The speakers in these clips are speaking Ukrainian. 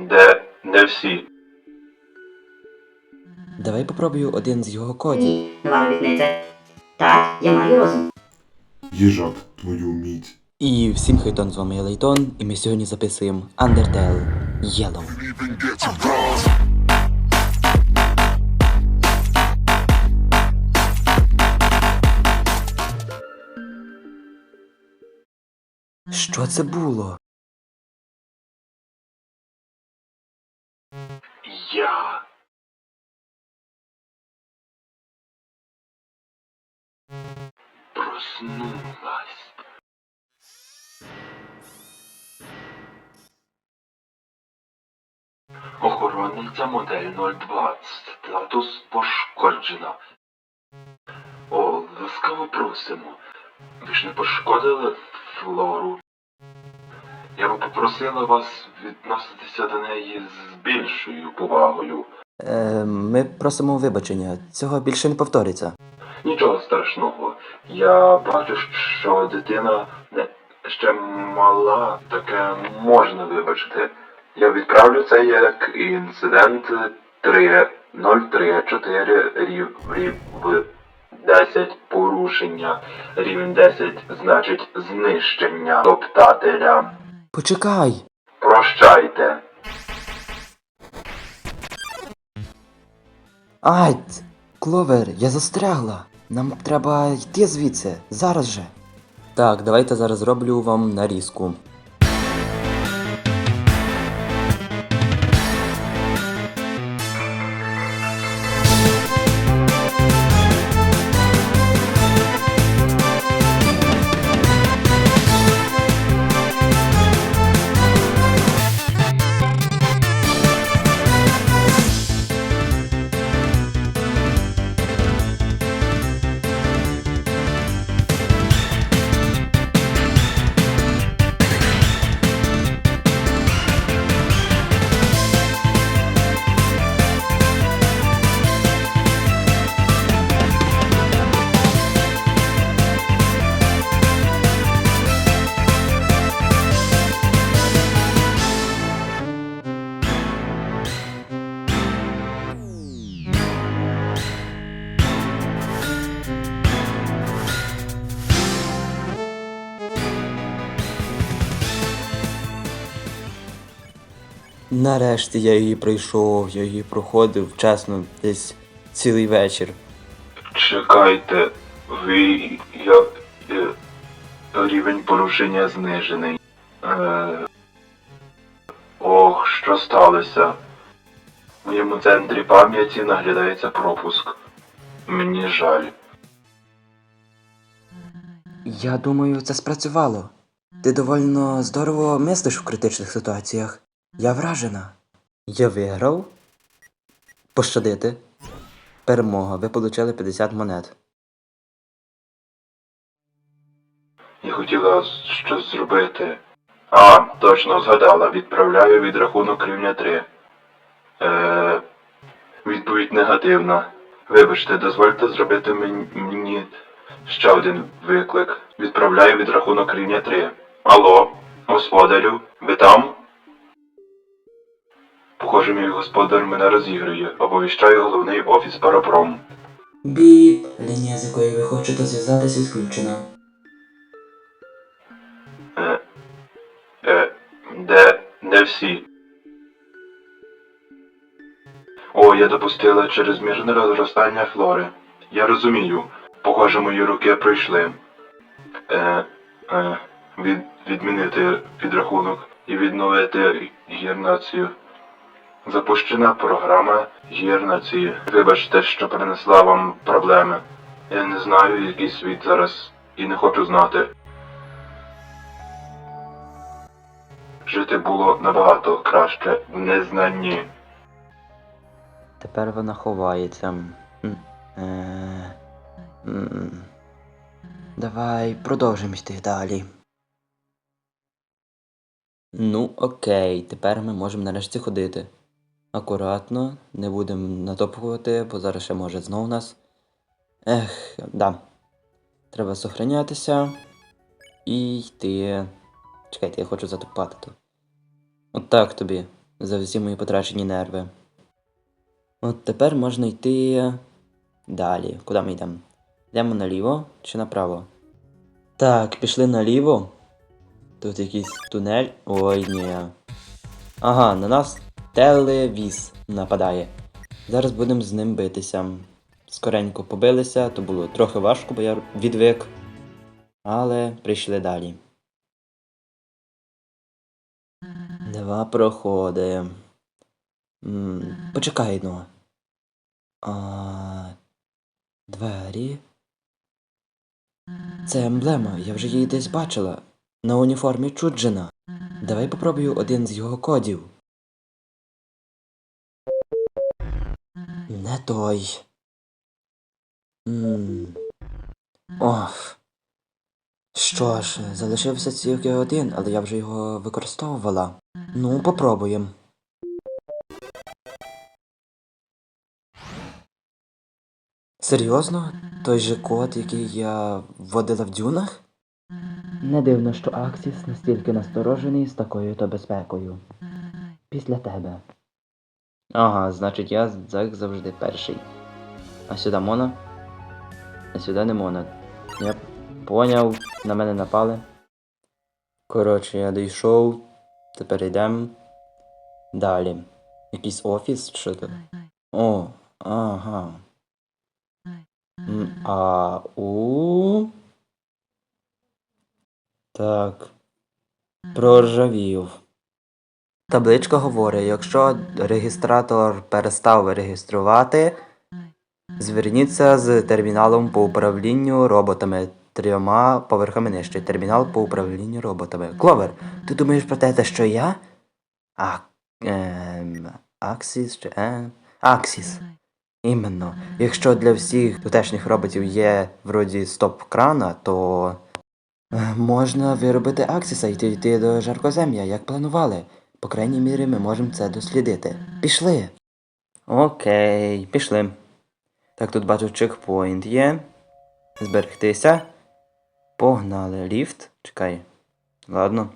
Де не всі. Давай попробую один з його кодів. Ні, нова обітниця. Так, я маю розум. Їжак, твою мідь. І всім хайтон, з вами я Лейтон, і ми сьогодні записуємо Undertale Yellow. Що це було? Я. Проснулась. Охоронниця модель 020. Статус пошкоджена. О, ласкаво просимо. Ви ж не пошкодили флору. Я би попросила вас відноситися до неї з більшою повагою. Е, ми просимо вибачення. Цього більше не повториться. Нічого страшного. Я бачу, що дитина не ще мала, таке можна вибачити. Я відправлю це як інцидент 3.034 рів, рів, 10 порушення. Рівень 10 значить знищення топтателя. Почекай! Прощайте. Ай! Кловер, я застрягла. Нам треба йти звідси, зараз же. Так, давайте зараз зроблю вам нарізку. Нарешті я її пройшов, я її проходив, чесно, десь цілий вечір. Чекайте, ви я, е, рівень порушення знижений. Е, ох, що сталося? В моєму центрі пам'яті наглядається пропуск. Мені жаль. Я думаю, це спрацювало. Ти довольно здорово мислиш в критичних ситуаціях. Я вражена. Я виграв? Пощадити. Перемога. Ви получили 50 монет. Я хотіла щось зробити. А, точно згадала. Відправляю відрахунок рівня 3. Е, відповідь негативна. Вибачте, дозвольте зробити мені, ще один виклик. Відправляю відрахунок рівня 3. Алло, господарю, ви там? Похоже, мій господар мене розігрує. Оповіщаю головний офіс Парапром. Біп. Лінія, з якою ви хочете зв'язатися, відключена. Е, е, де, де всі? О, я допустила чрезмірне розростання флори. Я розумію. Похоже, мої руки пройшли. Е, е, від, відмінити підрахунок і відновити гірнацію. Запущена програма гірнації. Вибачте, що принесла вам проблеми. Я не знаю, який світ зараз і не хочу знати. Жити було набагато краще в незнанні. Тепер вона ховається. Е. Давай продовжимо йти далі. Ну, окей, тепер ми можемо нарешті ходити. Акуратно, не будемо натопувати, бо зараз ще може знов нас. Ех, да. Треба сохранятися і йти. Чекайте, я хочу затопати тут. От так тобі. за всі мої потрачені нерви. От тепер можна йти далі. Куди ми йдемо? Йдемо наліво чи направо? Так, пішли наліво. Тут якийсь тунель. Ой, ні. Ага, на нас телевіз нападає. Зараз будемо з ним битися. Скоренько побилися, то було трохи важко, бо я відвик. Але прийшли далі. Два проходи. М, почекай ну. А, двері. Це емблема, я вже її десь бачила. На уніформі Чуджина. Давай попробую один з його кодів. Не той. М. Ох. Що ж, залишився тільки один, але я вже його використовувала. Ну, попробуємо. Серйозно? Той же код, який я вводила в дюнах? Не дивно, що Аксіс настільки насторожений з такою то безпекою. Після тебе. Ага, значить я як завжди перший. А сюди мона? А сюди не мона. Я поняв, на мене напали. Коротше, я дійшов. Тепер йдемо. Далі. Якийсь офіс, що це? О, ага. А у. Так. Проржавів. Табличка говорить, якщо реєстратор перестав реєструвати, зверніться з терміналом по управлінню роботами трьома поверхами нижче. Термінал по управлінню роботами. Кловер, ти думаєш про те, що я? А, ем, Аксіс чи е? Аксіс. Іменно. Якщо для всіх тутешніх роботів є вроді стоп-крана, то е, можна виробити Аксіса і йти до жаркозем'я, як планували. По крайній мірі, ми можемо це дослідити. Пішли. Окей, пішли. Так, тут бачу чекпоінт є. Зберегтися. Погнали. Ліфт. Чекай. Ладно.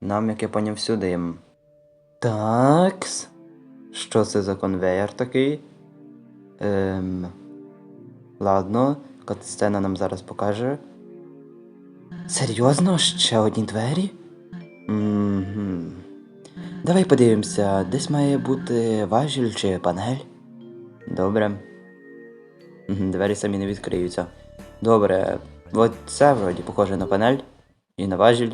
Нам, як я поняв, сюди. Такс. Що це за конвейер такий? Ем. Ладно, катсцена нам зараз покаже. Серйозно? Ще одні двері? Угу. Давай подивимося, десь має бути важіль чи панель. Добре. Двері самі не відкриються. Добре, от це вроді похоже на панель і на важіль.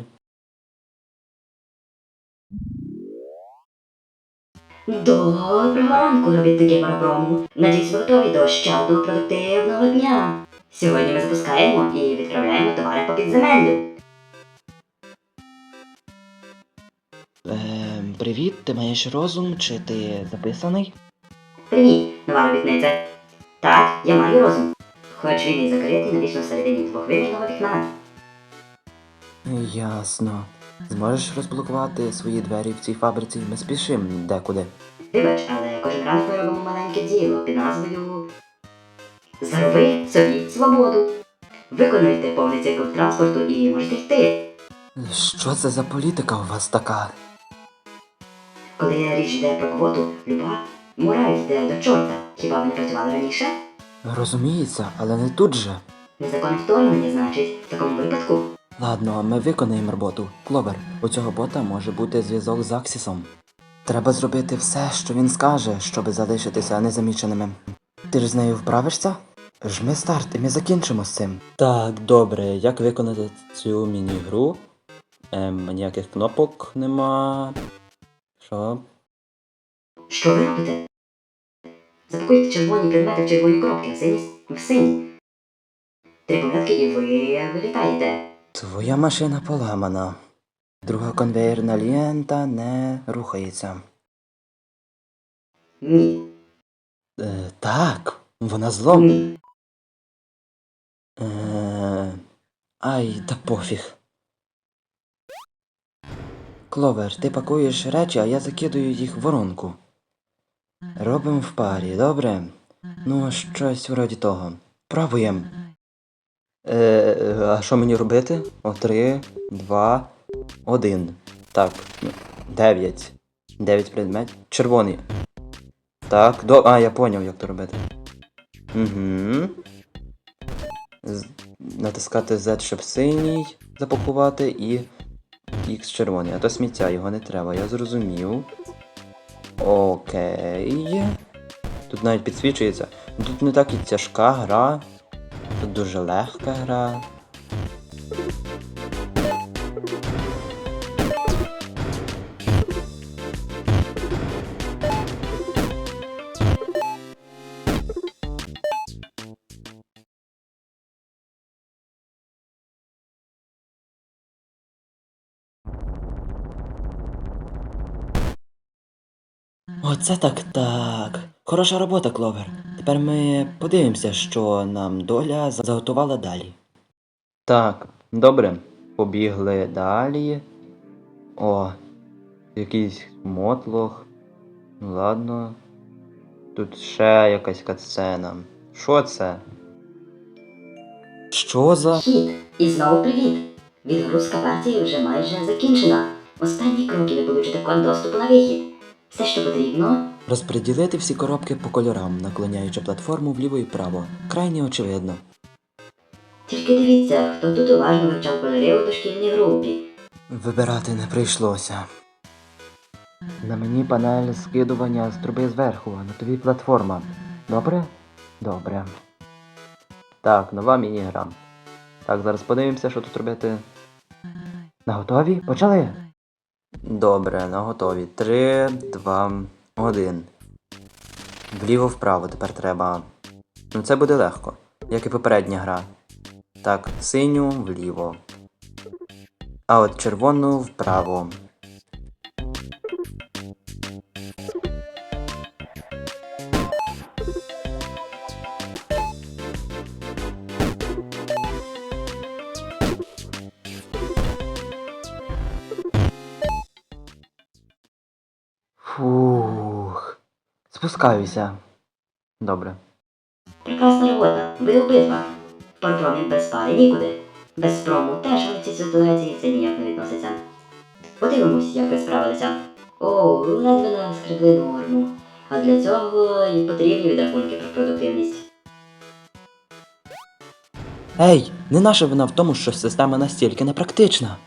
Доброго ранку, робітники парапрому. Надіюсь, ви готові до щадного продуктивного дня. Сьогодні ми запускаємо і відправляємо товари по підземеллю. Привіт, ти маєш розум чи ти записаний? Привіт, робітниця. Так, я маю розум. Хоч він і закритий навічно всередині двохвимірного вікна. Ясно. Зможеш розблокувати свої двері в цій фабриці? Ми спішимо декуди. Вибач, але кожен ранок ми робимо маленьке діло під назвою Зароби собі свободу. Виконуйте повний цикл транспорту і можете йти. Що це за політика у вас така? Коли річ йде про квоту, люба, мораль йде до чорта. Хіба ви не працювали раніше? Розуміється, але не тут же. Незаконне вторгнення, значить, в такому випадку. Ладно, ми виконаємо роботу. Кловер, у цього бота може бути зв'язок з Аксісом. Треба зробити все, що він скаже, щоби залишитися незаміченими. Ти ж з нею вправишся? Жми старт, і ми закінчимо з цим. Так, добре, як виконати цю міні-гру? Ем, ніяких кнопок нема. Що? Що робите? Запакуйте червоні предмети в червоні коробки, а сині в сині. Три помилки і ви вилітаєте. Твоя машина поламана. Друга конвейерна лента не рухається. Ні. Е, так, вона злом. Ні. Е, ай, та пофіг. Кловер, ти пакуєш речі, а я закидую їх в воронку. Робимо в парі, добре? Ну, щось вроді того. Пробуємо. Е, а що мені робити? О, три, два, один. Так, дев'ять. Дев'ять предметів. Червоний. Так, до. А, я поняв, як то робити. Угу. З... Натискати Z, щоб синій запакувати і X червоний. А то сміття, його не треба, я зрозумів. Окей. Тут навіть підсвічується. Тут не так і тяжка гра. Тут дуже легка гра. Оце так так. Хороша робота, Кловер. Тепер ми подивимося, що нам доля заготувала далі. Так, добре. Побігли далі. О, якийсь мотлох. Ну ладно. Тут ще якась катсцена. Що це? Що за. Хід. І знову привіт. Відгрузка партії вже майже закінчена. Останні кроки ви получите код доступу на вихід. Все, що потрібно, Розподілити всі коробки по кольорам, наклоняючи платформу вліво і вправо. Крайне очевидно. тільки дивіться, хто тут уважно вивчав кольори у дошкільній групі. Вибирати не прийшлося. На мені панель скидування з труби зверху, а на тобі платформа. Добре? Добре. Так, нова міні-гра. Так, зараз подивимося, що тут робити. На готові? Почали? Добре, на готові. Три, два, один. Вліво вправо тепер треба. Ну це буде легко, як і попередня гра. Так, синю вліво. А от червону вправо. Фух. Спускаюся. Добре. Прекрасна робота. Ви обидва. Парпромін без пари нікуди. Без прому теж в цій ситуації це ніяк не відноситься. Подивимось, як ви справилися. О, ледве наскребли норму. А для цього і потрібні відрахунки про продуктивність. Ей, не наша вина в тому, що система настільки непрактична.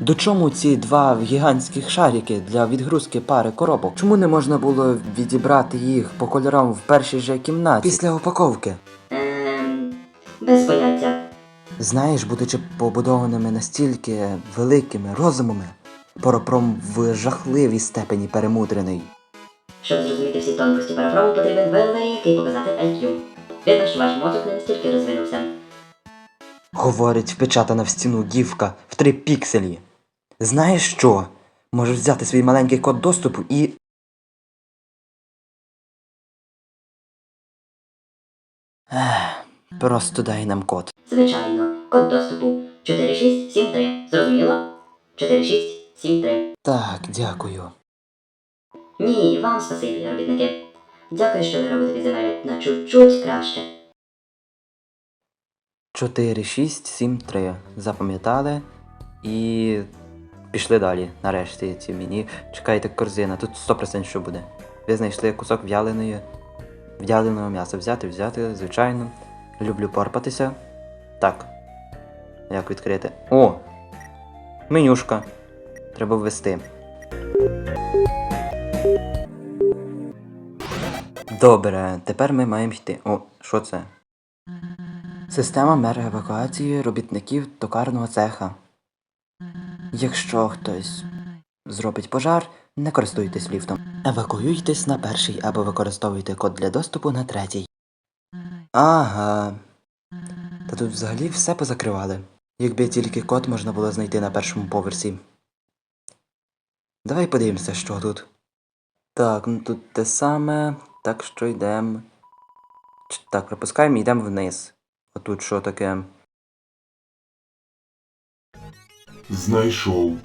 До чому ці два гігантських шарики для відгрузки пари коробок? Чому не можна було відібрати їх по кольорам в першій же кімнаті? Після упаковки. Ем, без поняття. Знаєш, будучи побудованими настільки великими розумами, Паропром в жахливій степені перемудрений. Щоб зрозуміти всі тонкості парапрому, потрібен великий показатель IQ. Видно, що ваш мозок не настільки розвинувся. Говорить впечатана в стіну гівка в три пікселі. Знаєш що? Можеш взяти свій маленький код доступу і. Ех, просто дай нам код. Звичайно, код доступу 4673. Зрозуміло? 4673. Так, дякую. Ні, вам спасибі, робітники. Дякую, що ви робите підземелля на чуть-чуть краще. 4, 6, 7, 3. Запам'ятали і пішли далі. Нарешті ці мені. Чекайте, корзина, тут 100% що буде. Ви знайшли кусок в'яленої. В'яленого м'яса взяти, взяти, звичайно. Люблю порпатися. Так. Як відкрити? О! Менюшка. Треба ввести. Добре, тепер ми маємо йти. О, що це? Система мер евакуації робітників токарного цеха. Якщо хтось зробить пожар, не користуйтесь ліфтом. Евакуюйтесь на перший або використовуйте код для доступу на третій. Ага. Та тут взагалі все позакривали. Якби тільки код можна було знайти на першому поверсі. Давай подивимося, що тут. Так, ну тут те саме, так що йдемо. Так, пропускаємо і йдемо вниз. А тут що таке? Знайшов.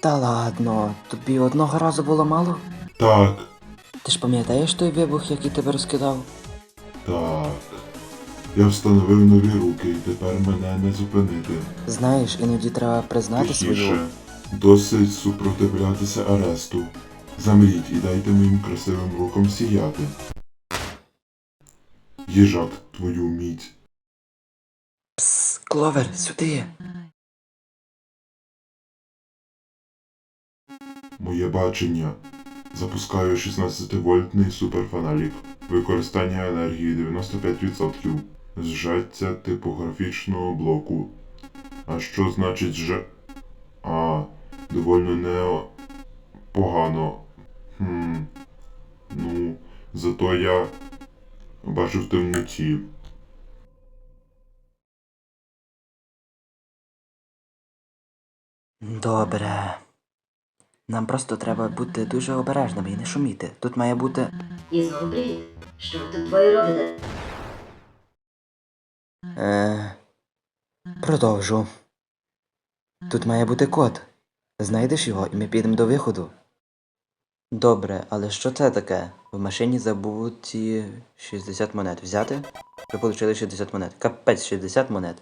Та ладно, тобі одного разу було мало? Так, Ти ж пам'ятаєш той вибух, який тебе розкидав? так. Я встановив нові руки і тепер мене не зупинити. Знаєш, іноді треба признати свою. Тихіше. Досить супротивлятися аресту. Замріть і дайте моїм красивим рукам сіяти. Їжак твою міць. Пс, Кловер, сюди. Моє бачення. Запускаю 16-вольтний суперфонарик. Використання енергії 95%. Зжаття типографічного блоку. А що значить ж. А, довольно не погано. Хм. Ну, зато я бачу в темноті. Добре. Нам просто треба бути дуже обережними і не шуміти. Тут має бути. І знову привіт. Що ви тут двоє робите? Е... Продовжу. Тут має бути код. Знайдеш його, і ми підемо до виходу. Добре, але що це таке? В машині забуті 60 монет. Взяти? Ви отримали 60 монет. Капець 60 монет.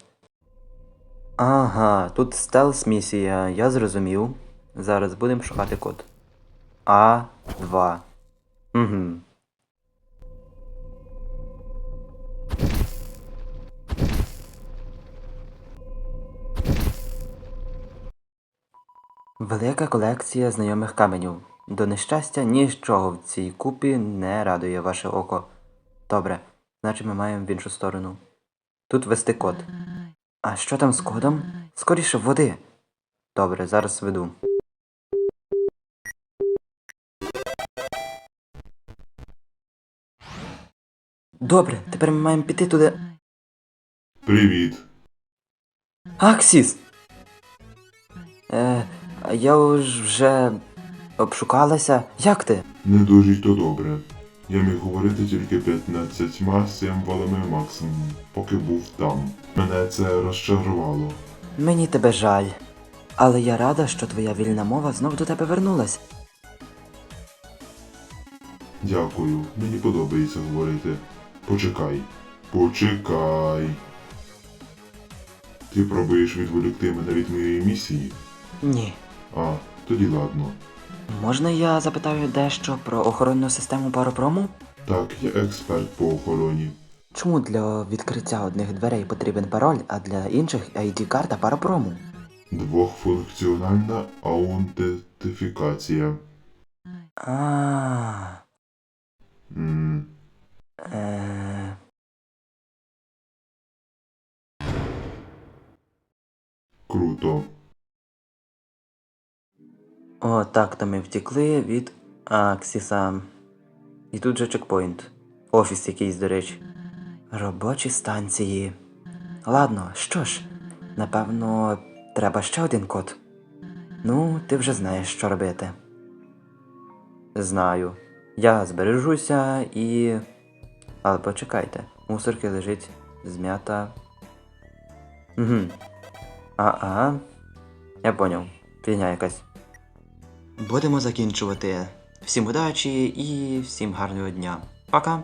Ага, тут стелс місія, я зрозумів. Зараз будемо шукати код. А2. Угу. Велика колекція знайомих каменів. До нещастя, нічого в цій купі не радує ваше око. Добре, значить ми маємо в іншу сторону. Тут ввести код. А що там з кодом? Скоріше води. Добре, зараз веду. Добре, тепер ми маємо піти туди. Привіт. Аксіс! Е, а я уж вже обшукалася. Як ти? Не дуже й то добре. Я міг говорити тільки 15 символами максимум, поки був там. Мене це розчарувало. Мені тебе жаль. Але я рада, що твоя вільна мова знов до тебе вернулась. Дякую, мені подобається говорити. Почекай. Почекай. Ти пробуєш відволікти мене від моєї місії? Ні. А, тоді ладно. Можна я запитаю дещо про охоронну систему паропрому? Так, я експерт по охороні. Чому для відкриття одних дверей потрібен пароль, а для інших ID-карта паропрому? Двохфункціональна аутентифікація. А. Круто. О, так, то ми втекли від Аксіса. І тут же чекпоінт. Офіс якийсь, до речі. Робочі станції. Ладно, що ж, напевно, треба ще один код. Ну, ти вже знаєш, що робити. Знаю. Я збережуся і. Але почекайте, мусорки лежить зм'ята. Угу. А-а. Я поняв. Фігня якась. Будемо закінчувати. Всім удачі і всім гарного дня. Пока!